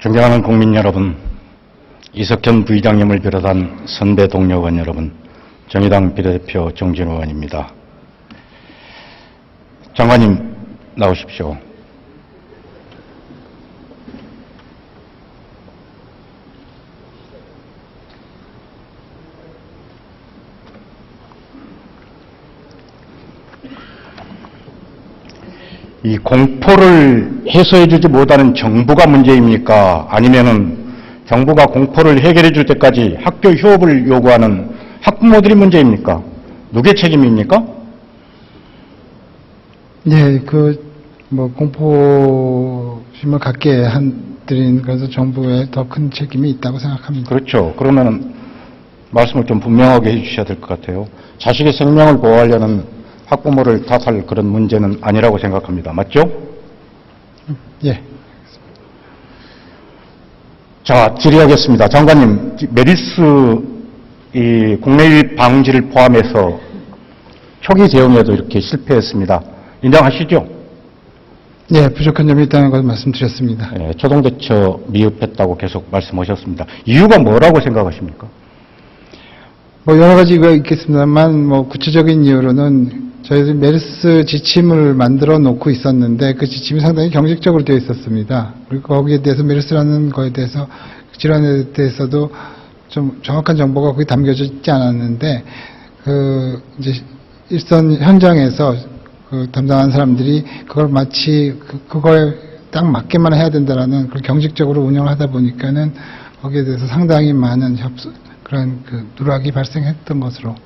존경하는 국민 여러분, 이석현 부의장님을 비롯한 선배 동료 의원 여러분, 정의당 비례대표 정진호 의원입니다. 장관님 나오십시오. 이 공포를 해소해주지 못하는 정부가 문제입니까? 아니면은 정부가 공포를 해결해 줄 때까지 학교 휴업을 요구하는 학부모들이 문제입니까? 누구의 책임입니까? 예, 그, 뭐, 공포심을 갖게 한, 드린, 그래서 정부에 더 큰 책임이 있다고 생각합니다. 그렇죠. 그러면은 말씀을 좀 분명하게 해주셔야 될 것 같아요. 자식의 생명을 보호하려는 학부모를 탓할 그런 문제는 아니라고 생각합니다. 맞죠? 예. 자, 질의하겠습니다. 장관님, 메리스 이 국내 유입 방지를 포함해서 초기 대응에도 이렇게 실패했습니다. 인정하시죠? 예, 부족한 점이 있다는 것을 말씀드렸습니다. 예, 초동대처 미흡했다고 계속 말씀하셨습니다. 이유가 뭐라고 생각하십니까? 뭐, 여러 가지가 있겠습니다만, 뭐, 구체적인 이유로는 저희들 메르스 지침을 만들어 놓고 있었는데, 그 지침이 상당히 경직적으로 되어 있었습니다. 그리고 거기에 대해서 메르스라는 거에 대해서, 질환에 대해서도 좀 정확한 정보가 거기 담겨져 있지 않았는데, 그, 이제, 일선 현장에서 그 담당한 사람들이 그걸 마치 그, 그거에 딱 맞게만 해야 된다라는 그런 경직적으로 운영을 하다 보니까는 거기에 대해서 상당히 많은 협소, 그런 그 누락이 발생했던 것으로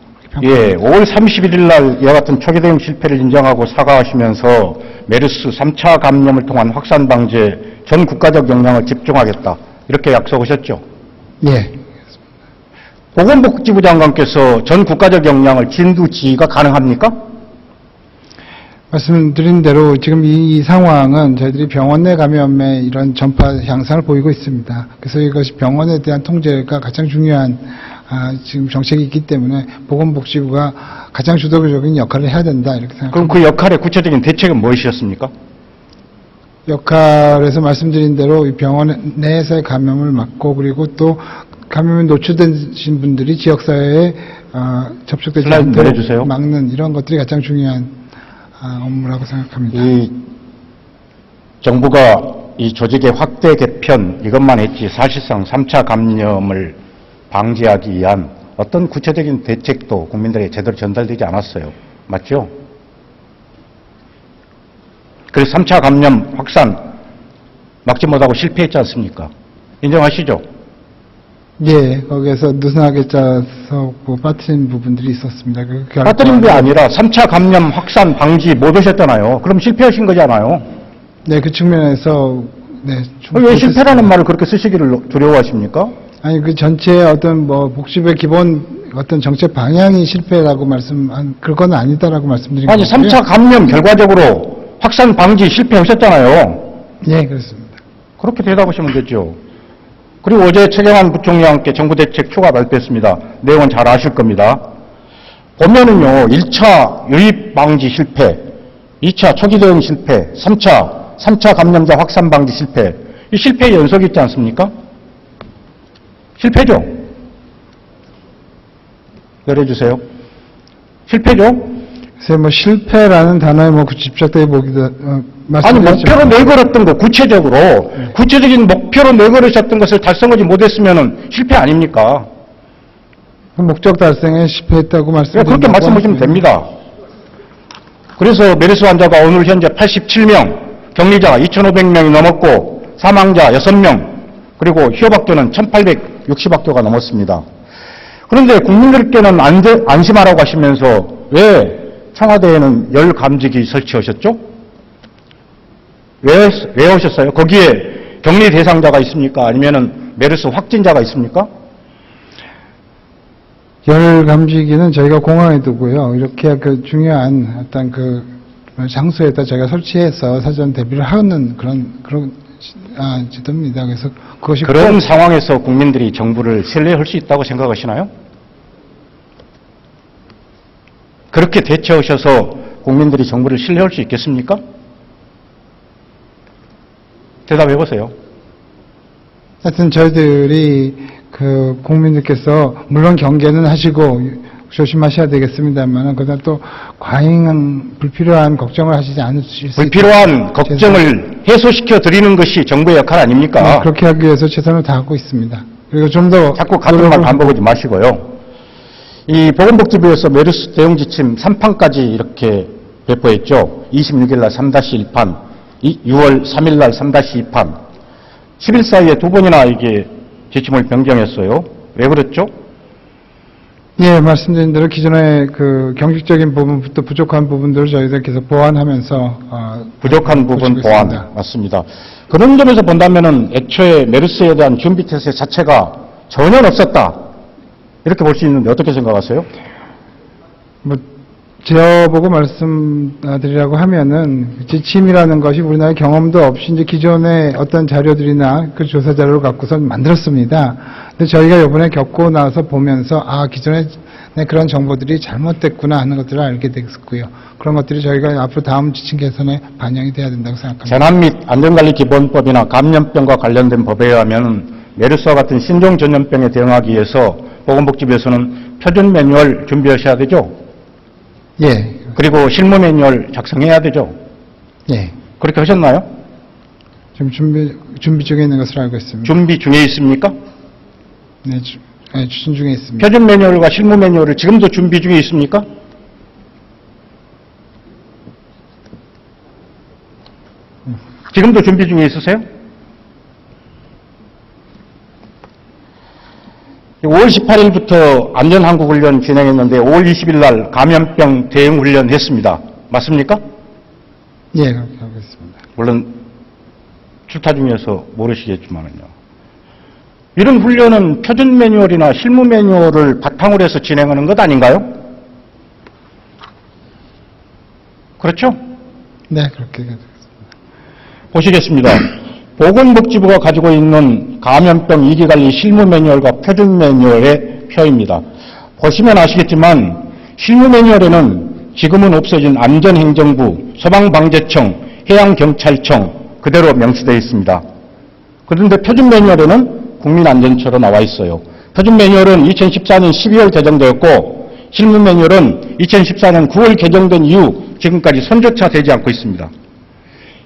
예, 5월 31일 날 이와 같은 초기 대응 실패를 인정하고 사과하시면서 메르스 3차 감염을 통한 확산 방지에 전 국가적 역량을 집중하겠다. 이렇게 약속하셨죠. 예. 보건복지부 장관께서 전 국가적 역량을 진두 지휘가 가능합니까? 말씀드린 대로 지금 이, 이 상황은 저희들이 병원 내 감염의 이런 전파 향상을 보이고 있습니다. 그래서 이것이 병원에 대한 통제가 가장 중요한 아, 지금 정책이 있기 때문에 보건복지부가 가장 주도적인 역할을 해야 된다 이렇게 생각합니다. 그럼 그 역할의 구체적인 대책은 무엇이었습니까? 역할에서 말씀드린 대로 이 병원 내에서의 감염을 막고 그리고 또 감염에 노출되신 분들이 지역사회에 어, 접촉되지 않도록. 막는 이런 것들이 가장 중요한 아, 업무라고 생각합니다. 이 정부가 이 조직의 확대 개편 이것만 했지 사실상 3차 감염을 방지하기 위한 어떤 구체적인 대책도 국민들에게 제대로 전달되지 않았어요. 맞죠? 그래서 3차 감염 확산 막지 못하고 실패했지 않습니까? 인정하시죠? 예, 거기에서 느슨하게 짜서 뭐 빠뜨린 부분들이 있었습니다. 그 결과- 빠뜨린 게 아니라 3차 감염 확산 방지 못 하셨잖아요. 그럼 실패하신 거잖아요. 네, 그 측면에서 네. 좀 왜. 실패라는 말을 그렇게 쓰시기를 두려워하십니까? 아니 그 전체 어떤 뭐 복지부의 기본 어떤 정책 방향이 실패라고 말씀 한 그건 아니다라고 말씀드린 아니, 거고요. 3차 감염 결과적으로 확산 방지 실패하셨잖아요. 예, 그렇습니다. 그렇게 대답하시면 되죠. 그리고 어제 최경환 부총리와 함께 정부 대책 추가 발표했습니다. 내용은 잘 아실 겁니다. 보면은요, 1차 유입 방지 실패, 2차 초기 대응 실패, 3차, 3차 감염자 확산 방지 실패. 이 실패의 연속이 있지 않습니까? 실패죠? 내려주세요. 실패죠? 그래서 뭐 실패라는 단어에 뭐 집착되게 보기도 어, 아니 말씀드렸지만 목표로 내걸었던 거 구체적으로 구체적인 목표로 내걸으셨던 것을 달성하지 못했으면 실패 아닙니까? 그 목적 달성에 실패했다고 예, 말씀드린 그렇게 말씀하시면 됩니다. 그래서 메르스 환자가 오늘 현재 87명, 격리자 2,500명이 넘었고 사망자 6명, 그리고 휴업학교는 1,860학교가 넘었습니다. 그런데 국민들께는 안심하라고 하시면서 왜 청와대에는 열 감지기 설치하셨죠? 왜, 왜 오셨어요? 거기에 격리 대상자가 있습니까? 아니면은 메르스 확진자가 있습니까? 열 감지기는 저희가 공항에 두고요. 이렇게 그 중요한 어떤 그 장소에다 저희가 설치해서 사전 대비를 하는 그런 그런 아, 지도입니다. 그래서 그것이 그런 꼭 상황에서 국민들이 정부를 신뢰할 수 있다고 생각하시나요? 그렇게 대처하셔서 국민들이 정부를 신뢰할 수 있겠습니까? 대답해 보세요. 하여튼 저희들이 그 국민들께서 물론 경계는 하시고 조심하셔야 되겠습니다만 그다음 또 과잉한 불필요한 걱정을 하시지 않으실 수 불필요한 걱정을 해소시켜 드리는 것이 정부의 역할 아닙니까? 네, 그렇게 하기 위해서 최선을 다하고 있습니다. 그리고 좀 더 자꾸 같은 말 반복하지 마시고요. 이 보건복지부에서 메르스 대응 지침 3판까지 이렇게 배포했죠. 26일 날 3-1판, 6월 3일 날 3-2판. 10일 사이에 두 번이나 이게 지침을 변경했어요. 왜 그랬죠? 예, 말씀드린 대로 기존의 그 경직적인 부분부터 부족한 부분들을 저희들 계속 보완하면서 어, 부족한 부분 보완 있습니다. 맞습니다. 그런 점에서 본다면은 애초에 메르스에 대한 준비 태세 자체가 전혀 없었다. 이렇게 볼 수 있는데 어떻게 생각하세요? 뭐 저보고 말씀드리라고 하면은 지침이라는 것이 우리나라의 경험도 없이 이제 기존의 어떤 자료들이나 그 조사 자료를 갖고서 만들었습니다. 근데 저희가 이번에 겪고 나서 보면서 아 기존의 네, 그런 정보들이 잘못됐구나 하는 것들을 알게 됐고요. 그런 것들이 저희가 앞으로 다음 지침 개선에 반영이 돼야 된다고 생각합니다. 재난 및 안전관리 기본법이나 감염병과 관련된 법에 의하면 메르스와 같은 신종 전염병에 대응하기 위해서 보건복지부에서는 표준 매뉴얼 준비하셔야 되죠. 예, 그리고 실무 매뉴얼 작성해야 되죠. 예. 그렇게 하셨나요? 지금 준비 준비 중에 있는 것으로 알고 있습니다. 준비 중에 있습니까? 네, 주, 네, 추진 중에 있습니다. 표준 매뉴얼과 실무 매뉴얼을 지금도 준비 중에 있습니까? 지금도 준비 중에 있으세요? 5월 18일부터 안전한국훈련 진행했는데 5월 20일 날 감염병 대응훈련 했습니다. 맞습니까? 예, 그렇게 하고 있습니다. 물론 출타 중에서 모르시겠지만은요. 이런 훈련은 표준 매뉴얼이나 실무 매뉴얼을 바탕으로 해서 진행하는 것 아닌가요? 그렇죠? 네, 그렇게 되겠습니다. 보시겠습니다. 보건복지부가 가지고 있는 감염병 위기관리 실무 매뉴얼과 표준 매뉴얼의 표입니다. 보시면 아시겠지만 실무 매뉴얼에는 지금은 없어진 안전행정부, 소방방재청, 해양경찰청 그대로 명시되어 있습니다. 그런데 표준 매뉴얼에는 국민안전처로 나와 있어요. 표준 매뉴얼은 2014년 12월 개정되었고 실무 매뉴얼은 2014년 9월 개정된 이후 지금까지 손조차 되지 않고 있습니다.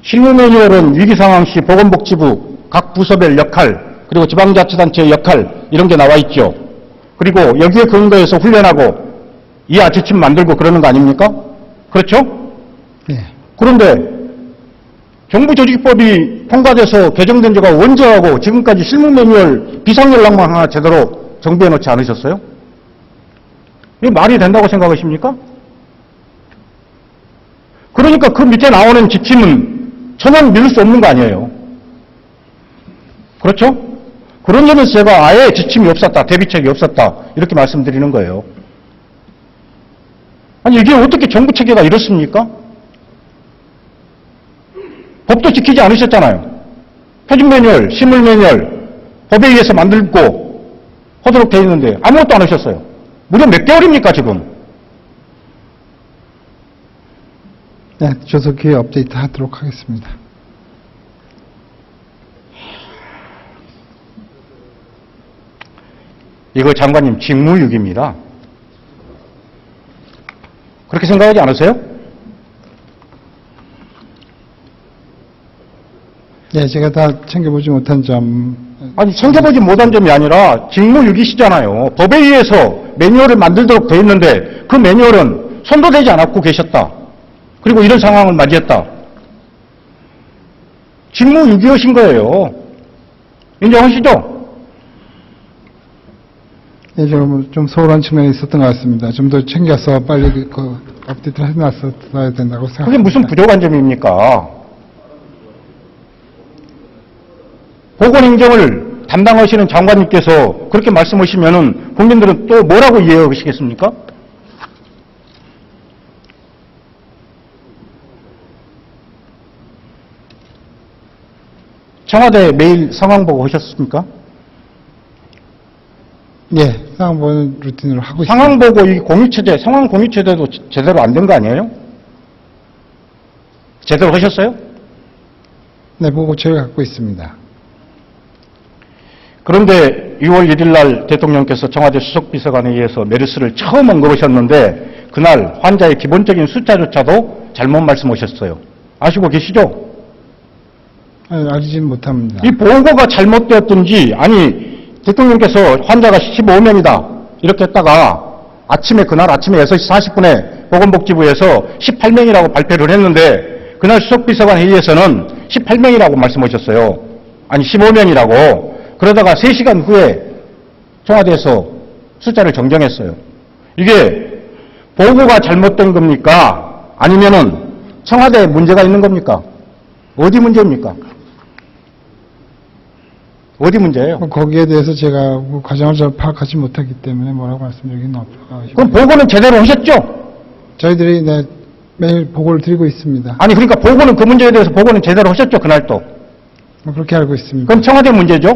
실무 매뉴얼은 위기 상황 시 보건복지부 각 부서별 역할 그리고 지방자치단체의 역할 이런 게 나와 있죠. 그리고 여기에 근거해서 훈련하고 이하 지침 만들고 그러는 거 아닙니까? 그렇죠? 예. 그런데 정부 조직법이 통과돼서 개정된 지가 언제하고 지금까지 실무 매뉴얼 비상연락망 하나 제대로 정비해 놓지 않으셨어요? 이게 말이 된다고 생각하십니까? 그러니까 그 밑에 나오는 지침은 전혀 믿을 수 없는 거 아니에요. 그렇죠? 그런 점에서 제가 아예 지침이 없었다, 대비책이 없었다, 이렇게 말씀드리는 거예요. 아니, 이게 어떻게 정부 체계가 이렇습니까? 법도 지키지 않으셨잖아요. 표준 매뉴얼, 실물 매뉴얼, 법에 의해서 만들고 하도록 돼 있는데 아무것도 안 하셨어요. 무려 몇 개월입니까, 지금? 네, 조속히 업데이트 하도록 하겠습니다. 이거 장관님 직무유기입니다. 그렇게 생각하지 않으세요? 네, 제가 다 챙겨보지 못한 점, 아니, 챙겨보지 못한 점이 아니라 직무유기시잖아요. 법에 의해서 매뉴얼을 만들도록 돼 있는데 그 매뉴얼은 손도 대지 않았고 계셨다. 그리고 이런 상황을 맞이했다. 직무유기하신 거예요. 인정하시죠? 예, 좀, 좀 소홀한 측면이 있었던 것 같습니다. 좀 더 챙겨서 빨리 그, 그 업데이트를 해놨어야 된다고 생각합니다. 그게 무슨 부족한 점입니까? 보건행정을 담당하시는 장관님께서 그렇게 말씀하시면은 국민들은 또 뭐라고 이해하시겠습니까? 청와대 매일 상황 보고 하셨습니까? 예, 상황 보는 루틴으로 하고 있습니다. 상황 보고 이 공유체제, 상황 공유체제도 제대로 안 된 거 아니에요? 제대로 하셨어요? 네, 보고체를 갖고 있습니다. 그런데 6월 1일 날 대통령께서 청와대 수석비서관에 의해서 메르스를 처음 언급하셨는데 그날 환자의 기본적인 숫자조차도 잘못 말씀하셨어요. 아시고 계시죠? 아니, 알지는 못합니다. 이 보고가 잘못되었든지 아니 대통령께서 환자가 15명이다 이렇게 했다가 아침에 그날 아침에 6시 40분에 보건복지부에서 18명이라고 발표를 했는데 그날 수석비서관 회의에서는 18명이라고 말씀하셨어요. 아니 15명이라고 그러다가 3시간 후에 청와대에서 숫자를 정정했어요. 이게 보고가 잘못된 겁니까? 아니면은 청와대에 문제가 있는 겁니까? 어디 문제입니까? 어디 문제예요? 뭐 거기에 대해서 제가 그 과정을 잘 파악하지 못하기 때문에 뭐라고 말씀드리기는 없고 그럼 보고는 제대로 하셨죠? 저희들이 네, 매일 보고를 드리고 있습니다. 아니 그러니까 보고는 그 문제에 대해서 보고는 제대로 하셨죠 그날 또. 뭐 그렇게 알고 있습니다. 그럼 청와대 문제죠?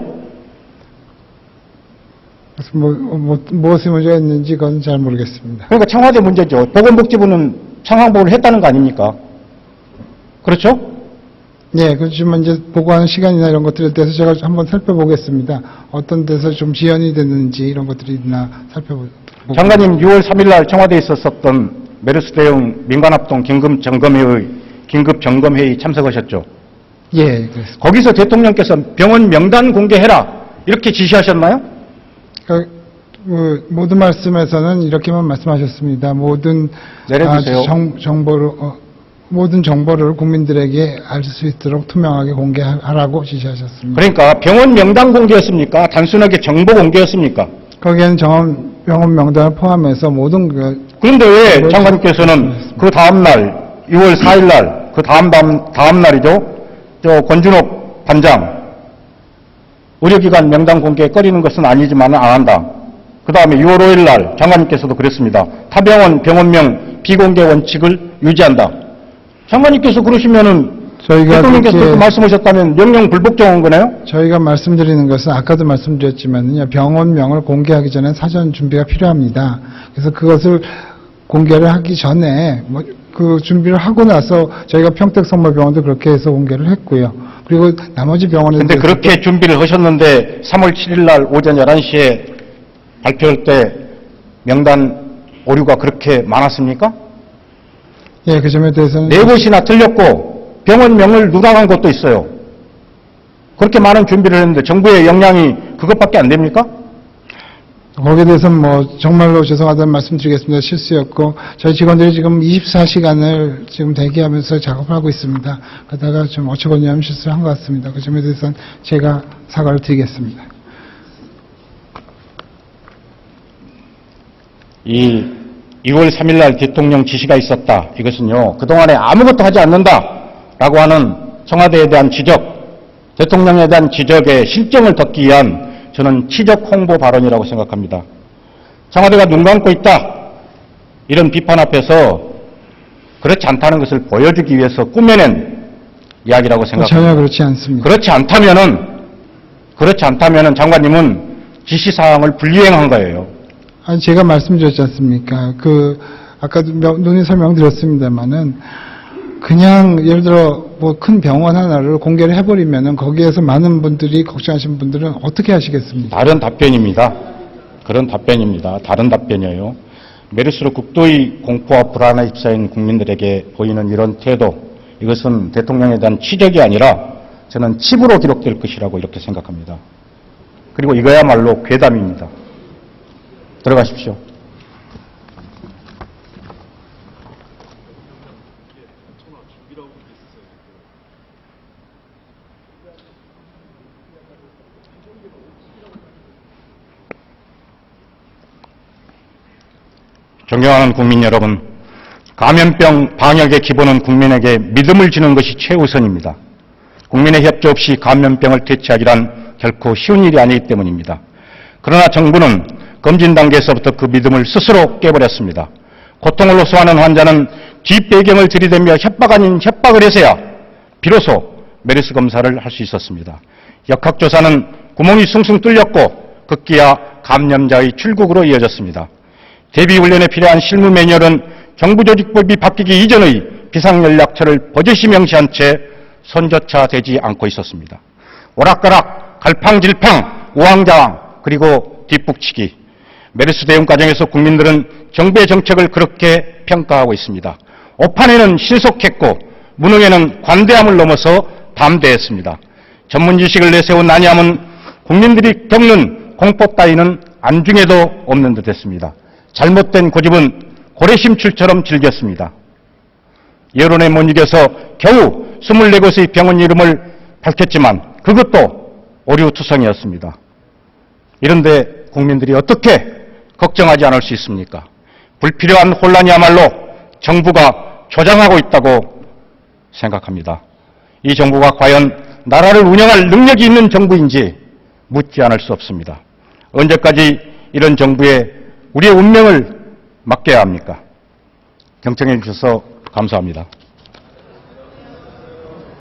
그래서 뭐, 뭐, 무엇이 문제가 있는지 그건 잘 모르겠습니다. 그러니까 청와대 문제죠. 보건복지부는 상황보고를 했다는 거 아닙니까? 그렇죠? 예, 그렇지만 이제 보고하는 시간이나 이런 것들에 대해서 제가 한번 살펴보겠습니다. 어떤 데서 좀 지연이 됐는지 이런 것들이 있나 살펴보. 장관님 6월 3일 날 청와대에 있었었던 메르스 대응 민간합동 긴급 점검회의 긴급 점검회의 참석하셨죠? 예, 그렇습니다. 거기서 대통령께서 병원 명단 공개해라 이렇게 지시하셨나요? 그러니까 그 모든 말씀에서는 이렇게만 말씀하셨습니다. 모든 내려주세요. 아, 정, 정보를 어, 모든 정보를 국민들에게 알 수 있도록 투명하게 공개하라고 지시하셨습니다. 그러니까 병원 명단 공개였습니까? 단순하게 정보 공개였습니까? 거기에는 정원 병원 명단을 포함해서 모든 그 그런데 왜 장관님께서는 그 다음날 6월 4일 날 그 다음 다음 다음 날이죠. 저 권준옥 반장 의료기관 명단 공개 꺼리는 것은 아니지만 안 한다. 그 다음에 6월 5일 날 장관님께서도 그랬습니다. 타병원 병원명 비공개 원칙을 유지한다. 장관님께서 그러시면은 저희가 대통령께서 말씀하셨다면 명령 불복종한 거네요? 저희가 말씀드리는 것은 아까도 말씀드렸지만요 병원명을 공개하기 전에 사전 준비가 필요합니다. 그래서 그것을 공개를 하기 전에 뭐 그 준비를 하고 나서 저희가 평택성모병원도 그렇게 해서 공개를 했고요. 그리고 나머지 병원에 근데 그렇게 준비를 하셨는데 3월 7일 날 오전 11시에 발표할 때 명단 오류가 그렇게 많았습니까? 예, 그 점에 대해서는 네 곳이나 틀렸고 병원명을 누락한 것도 있어요. 그렇게 많은 준비를 했는데 정부의 역량이 그것밖에 안 됩니까? 거기에 대해서는 뭐 정말로 죄송하다는 말씀드리겠습니다. 실수였고 저희 직원들이 지금 24시간을 지금 대기하면서 작업을 하고 있습니다. 그러다가 좀 어처구니 없는 실수를 한 것 같습니다. 그 점에 대해서는 제가 사과를 드리겠습니다. 이 2월 3일 날 대통령 지시가 있었다. 이것은요, 그동안에 아무것도 하지 않는다 라고 하는 청와대에 대한 지적, 대통령에 대한 지적의 실정을 덮기 위한 저는 치적 홍보 발언이라고 생각합니다. 청와대가 눈 감고 있다. 이런 비판 앞에서 그렇지 않다는 것을 보여주기 위해서 꾸며낸 이야기라고 생각합니다. 전혀 그렇지 않습니다. 그렇지 않다면은, 그렇지 않다면은 장관님은 지시 사항을 불이행한 거예요. 아니, 제가 말씀드렸지 않습니까? 그, 아까도 명- 논의 설명드렸습니다만은, 그냥, 예를 들어, 뭐, 큰 병원 하나를 공개를 해버리면은, 거기에서 많은 분들이, 걱정하시는 분들은 어떻게 하시겠습니까? 다른 답변입니다. 그런 답변입니다. 다른 답변이에요. 메르스로 극도의 공포와 불안에 휩싸인 국민들에게 보이는 이런 태도, 이것은 대통령에 대한 치적이 아니라 저는 칩으로 기록될 것이라고 이렇게 생각합니다. 그리고 이거야말로 괴담입니다. 들어가십시오. 존경하는 국민 여러분, 감염병 방역의 기본은 국민에게 믿음을 주는 것이 최우선입니다. 국민의 협조 없이 감염병을 퇴치하기란 결코 쉬운 일이 아니기 때문입니다. 그러나 정부는 검진 단계에서부터 그 믿음을 스스로 깨버렸습니다. 고통을 호소하는 환자는 뒷배경을 들이대며 협박 아닌 협박을 해서야 비로소 메르스 검사를 할 수 있었습니다. 역학조사는 구멍이 숭숭 뚫렸고 급기야 감염자의 출국으로 이어졌습니다. 대비 훈련에 필요한 실무 매뉴얼은 정부조직법이 바뀌기 이전의 비상연락처를 버젓이 명시한 채 손조차 되지 않고 있었습니다. 오락가락, 갈팡질팡, 우왕좌왕 그리고 뒷북치기 메르스 대응 과정에서 국민들은 정부의 정책을 그렇게 평가하고 있습니다. 오판에는 신속했고 무능에는 관대함을 넘어서 담대했습니다. 전문 지식을 내세운 난이함은 국민들이 겪는 공포 따위는 안중에도 없는 듯했습니다. 잘못된 고집은 고래심출처럼 즐겼습니다. 여론에 못 이겨서 겨우 24곳의 병원 이름을 밝혔지만 그것도 오류투성이었습니다. 이런데 국민들이 어떻게 걱정하지 않을 수 있습니까? 불필요한 혼란이야말로 정부가 조장하고 있다고 생각합니다. 이 정부가 과연 나라를 운영할 능력이 있는 정부인지 묻지 않을 수 없습니다. 언제까지 이런 정부에 우리의 운명을 맡겨야 합니까? 경청해 주셔서 감사합니다.